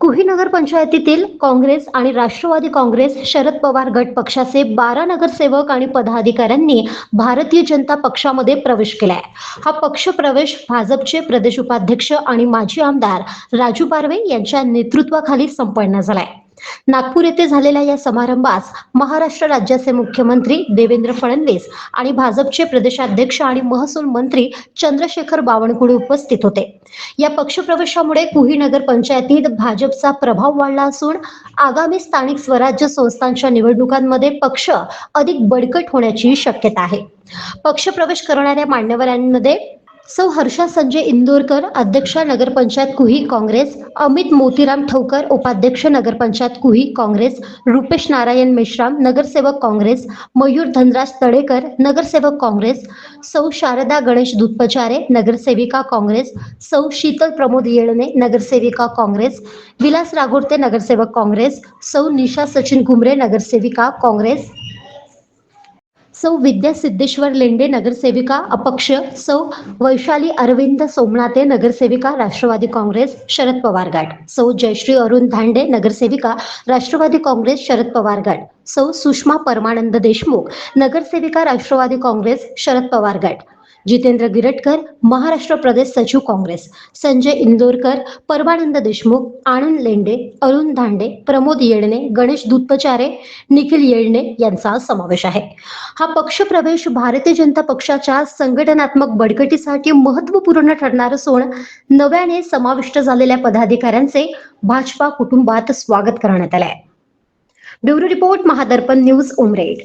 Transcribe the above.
कुही नगर पंचायतीतील काँग्रेस आणि राष्ट्रवादी काँग्रेस शरद पवार गट पक्षाचे बारा नगरसेवक आणि पदाधिकाऱ्यांनी भारतीय जनता पक्षामध्ये प्रवेश केलाय. हा पक्ष प्रवेश भाजपचे प्रदेश उपाध्यक्ष आणि माजी आमदार राजू पारवे यांच्या नेतृत्वाखाली संपन्न झालाय. नागपूर येथे झालेल्या या समारंभास महाराष्ट्र राज्याचे मुख्यमंत्री देवेंद्र फडणवीस आणि भाजपचे प्रदेशाध्यक्ष आणि महसूल मंत्री चंद्रशेखर बावनकुळे उपस्थित होते. या पक्षप्रवेशामुळे कुही नगर पंचायतीत भाजपचा प्रभाव वाढला असून आगामी स्थानिक स्वराज्य संस्थांच्या निवडणुकांमध्ये पक्ष अधिक बळकट होण्याची शक्यता आहे. पक्षप्रवेश करणाऱ्या मान्यवरांमध्ये सौ हर्षा संजय इंदोरकर अध्यक्ष नगरपंचायत कुही काँग्रेस अमित मोतीराम ठवकर उपाध्यक्ष नगरपंचायत कुही काँग्रेस रुपेश नारायण मेश्राम नगरसेवक काँग्रेस मयूर धनराज तळेकर नगरसेवक काँग्रेस सौ शारदा गणेश दुधपचारे नगरसेविका काँग्रेस सौ शीतल प्रमोद येळणे नगरसेविका काँग्रेस विलास रागोडते नगरसेवक काँग्रेस सौ निशा सचिन घुमरे नगरसेविका काँग्रेस सौ विद्या सिद्धेश्वर लेंडे नगरसेविका अपक्ष सौ वैशाली अरविंद सोमनाथे नगरसेविका राष्ट्रवादी काँग्रेस शरद पवार गट. सौ जयश्री अरुण धांडे नगरसेविका राष्ट्रवादी काँग्रेस शरद पवार गट. सौ सुषमा परमानंद देशमुख नगरसेविका राष्ट्रवादी काँग्रेस शरद पवार गट. जितेंद्र गिरटकर महाराष्ट्र प्रदेश सचिव काँग्रेस संजय इंदोरकर परमानंद देशमुख आनंद लेंडे अरुण धांडे प्रमोद येळणे गणेश दुधपचारे निखिल येळणे यांचा समावेश आहे. हा पक्षप्रवेश भारतीय जनता पक्षाच्या संघटनात्मक बळकटीसाठी महत्त्वपूर्ण ठरणार असून नव्याने समाविष्ट झालेल्या पदाधिकाऱ्यांचे भाजपा कुटुंबात स्वागत करण्यात आलंय. आहे bureau report Mahadarpan news Umred.